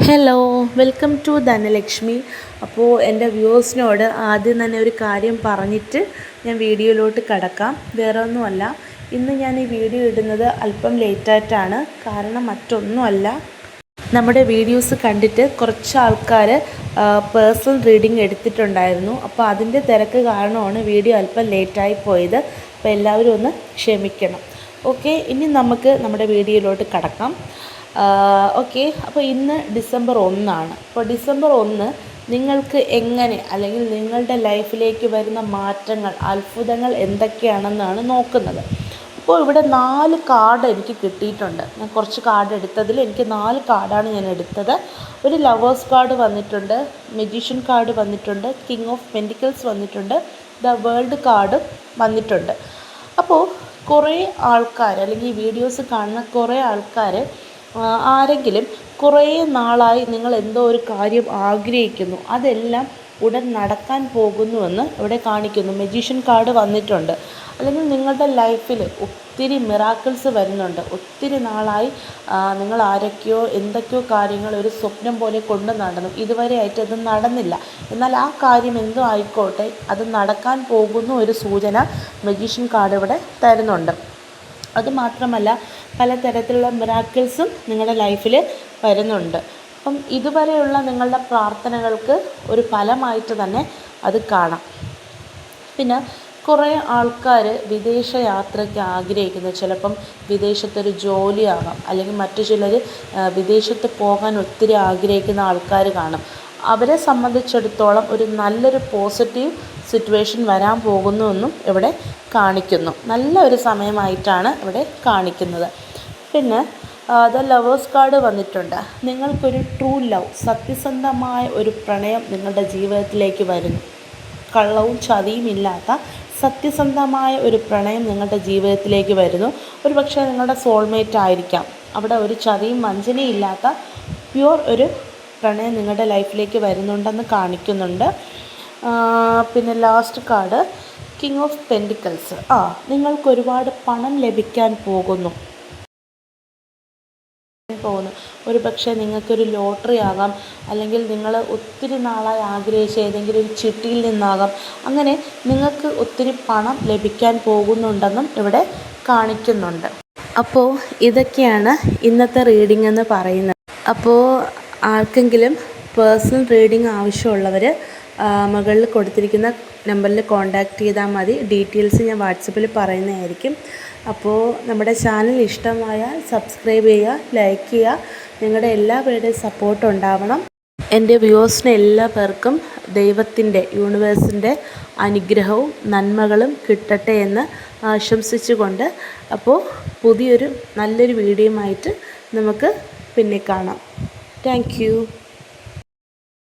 Hello welcome to Dhanlaxmi അപ്പോൾ എന്റെ വ്യൂവേഴ്സിനോട് ആദ്യം തന്നെ ഒരു കാര്യം പറഞ്ഞിട്ട് ഞാൻ വീഡിയോയിലോട്ട് കടക്കാം. വേറെ ഒന്നുമല്ല ഇന്ന് ഞാൻ ഈ വീഡിയോ ഇടുന്നത് അല്പം ലേറ്റായിട്ടാണ്. കാരണം മറ്റൊന്നുമല്ല നമ്മുടെ വീഡിയോസ് കണ്ടിട്ട് കുറച്ച് ആൾക്കാർ പേഴ്സണൽ റീഡിംഗ് എടുത്തിട്ടുണ്ടായിരുന്നു. അപ്പോൾ അതിന്റെ തിരക്ക് കാരണമാണ് വീഡിയോ അല്പം ലേറ്റായി പോയത്. അപ്പോൾ എല്ലാവരും ഒന്ന് ക്ഷമിക്കണം. ഓക്കെ ഇനി നമുക്ക് നമ്മുടെ വീഡിയോയിലോട്ട് കടക്കാം. ഓക്കെ അപ്പോൾ ഇന്ന് ഡിസംബർ ഒന്നാണ്. അപ്പോൾ ഡിസംബർ ഒന്ന് നിങ്ങൾക്ക് എങ്ങനെ അല്ലെങ്കിൽ നിങ്ങളുടെ ലൈഫിലേക്ക് വരുന്ന മാറ്റങ്ങൾ അത്ഭുതങ്ങൾ എന്തൊക്കെയാണെന്നാണ് നോക്കുന്നത്. അപ്പോൾ ഇവിടെ നാല് കാർഡ് എനിക്ക് കിട്ടിയിട്ടുണ്ട്. ഞാൻ കുറച്ച് കാർഡ് എടുത്തതിൽ എനിക്ക് നാല് കാർഡാണ് ഞാൻ എടുത്തത്. ഒരു ലവേഴ്സ് കാർഡ് വന്നിട്ടുണ്ട് മെജീഷ്യൻ കാർഡ് വന്നിട്ടുണ്ട് കിങ് ഓഫ് പെന്റിക്കിൾസ് വന്നിട്ടുണ്ട് ദ വേൾഡ് കാർഡും വന്നിട്ടുണ്ട്. അപ്പോൾ കുറേ ആൾക്കാർ അല്ലെങ്കിൽ ഈ വീഡിയോസ് കാണുന്ന കുറേ ആൾക്കാർ ആരെങ്കിലും കുറേ നാളായി നിങ്ങൾ എന്തോ ഒരു കാര്യം ആഗ്രഹിക്കുന്നു. അതെല്ലാം ഉടൻ നടക്കാൻ പോകുന്നുവെന്ന് ഇവിടെ കാണിക്കുന്നു. മെജീഷ്യൻ കാർഡ് വന്നിട്ടുണ്ട്. അല്ലെങ്കിൽ നിങ്ങളുടെ ലൈഫിൽ ഒത്തിരി മിറാക്കിൾസ് വരുന്നുണ്ട്. ഒത്തിരി നാളായി നിങ്ങൾ ആരൊക്കെയോ എന്തൊക്കെയോ കാര്യങ്ങൾ ഒരു സ്വപ്നം പോലെ കൊണ്ട് നടന്നു. ഇതുവരെ ആയിട്ട് അത് നടന്നില്ല. എന്നാൽ ആ കാര്യം എന്തോ ആയിക്കോട്ടെ അത് നടക്കാൻ പോകുന്ന ഒരു സൂചന മെജീഷ്യൻ കാർഡ് ഇവിടെ തരുന്നുണ്ട്. അതുമാത്രമല്ല പലതരത്തിലുള്ള മിറാക്കിൾസും നിങ്ങളുടെ ലൈഫിൽ വരുന്നുണ്ട്. അപ്പം ഇതുവരെയുള്ള നിങ്ങളുടെ പ്രാർത്ഥനകൾക്ക് ഒരു ഫലമായിട്ട് തന്നെ അത് കാണാം. പിന്നെ കുറേ ആൾക്കാർ വിദേശ യാത്രയ്ക്ക് ആഗ്രഹിക്കുന്നു. ചിലപ്പം വിദേശത്തൊരു ജോലിയാകാം അല്ലെങ്കിൽ മറ്റു ചിലർ വിദേശത്ത് പോകാൻ ഒത്തിരി ആഗ്രഹിക്കുന്ന ആൾക്കാർ കാണും. അവരെ സംബന്ധിച്ചിടത്തോളം ഒരു നല്ലൊരു പോസിറ്റീവ് സിറ്റുവേഷൻ വരാൻ പോകുന്നുവെന്നും ഇവിടെ കാണിക്കുന്നു. നല്ല ഒരു സമയമായിട്ടാണ് ഇവിടെ കാണിക്കുന്നത്. പിന്നെ ദ ലവേഴ്സ് കാർഡ് വന്നിട്ടുണ്ട്. നിങ്ങൾക്കൊരു ട്രൂ ലവ് സത്യസന്ധമായ ഒരു പ്രണയം നിങ്ങളുടെ ജീവിതത്തിലേക്ക് വരുന്നു. കള്ളവും ചതിയും ഇല്ലാത്ത സത്യസന്ധമായ ഒരു പ്രണയം നിങ്ങളുടെ ജീവിതത്തിലേക്ക് വരുന്നു. ഒരു പക്ഷേ നിങ്ങളുടെ സോൾമേറ്റ് ആയിരിക്കാം. അവിടെ ഒരു ചതിയും വഞ്ചനയും ഇല്ലാത്ത പ്യുവർ ഒരു പ്രണയം നിങ്ങളുടെ ലൈഫിലേക്ക് വരുന്നുണ്ടെന്ന് കാണിക്കുന്നുണ്ട്. പിന്നെ last card king of pentacles ആ നിങ്ങൾക്ക് ഒരുപാട് പണം ലഭിക്കാൻ പോകുന്നു. പോകുന്നു. ഒരു പക്ഷേ നിങ്ങൾക്കൊരു ലോട്ടറി ആകാം അല്ലെങ്കിൽ നിങ്ങൾ ഒത്തിരി നാളായി ആഗ്രഹിച്ച ഏതെങ്കിലും ഒരു ചിട്ടിയിൽ നിന്നാകാം. അങ്ങനെ നിങ്ങൾക്ക് ഒത്തിരി പണം ലഭിക്കാൻ പോകുന്നുണ്ടെന്നും ഇവിടെ കാണിക്കുന്നുണ്ട്. അപ്പോൾ ഇതൊക്കെയാണ് ഇന്നത്തെ റീഡിംഗ് എന്ന് പറയുന്നത്. അപ്പോൾ ആർക്കെങ്കിലും പേഴ്സണൽ റീഡിംഗ് ആവശ്യമുള്ളവർ മുകളിൽ കൊടുത്തിരിക്കുന്ന നമ്പറിൽ കോൺടാക്റ്റ് ചെയ്താൽ മതി. ഡീറ്റെയിൽസ് ഞാൻ വാട്സപ്പിൽ പറയുന്നതായിരിക്കും. അപ്പോൾ നമ്മുടെ ചാനൽ ഇഷ്ടമായാൽ സബ്സ്ക്രൈബ് ചെയ്യുക ലൈക്ക് ചെയ്യുക. നിങ്ങളുടെ എല്ലാ പേരുടെയും സപ്പോർട്ട് ഉണ്ടാവണം. എന്റെ വ്യൂവേഴ്സിന് എല്ലാ പേർക്കും ദൈവത്തിന്റെ യൂണിവേഴ്സിന്റെ അനുഗ്രഹവും നന്മകളും കിട്ടട്ടെ എന്ന് ആശംസിച്ചുകൊണ്ട് അപ്പോൾ പുതിയൊരു നല്ലൊരു വീഡിയോയുമായിട്ട് നമുക്ക് പിന്നെ കാണാം. Thank you.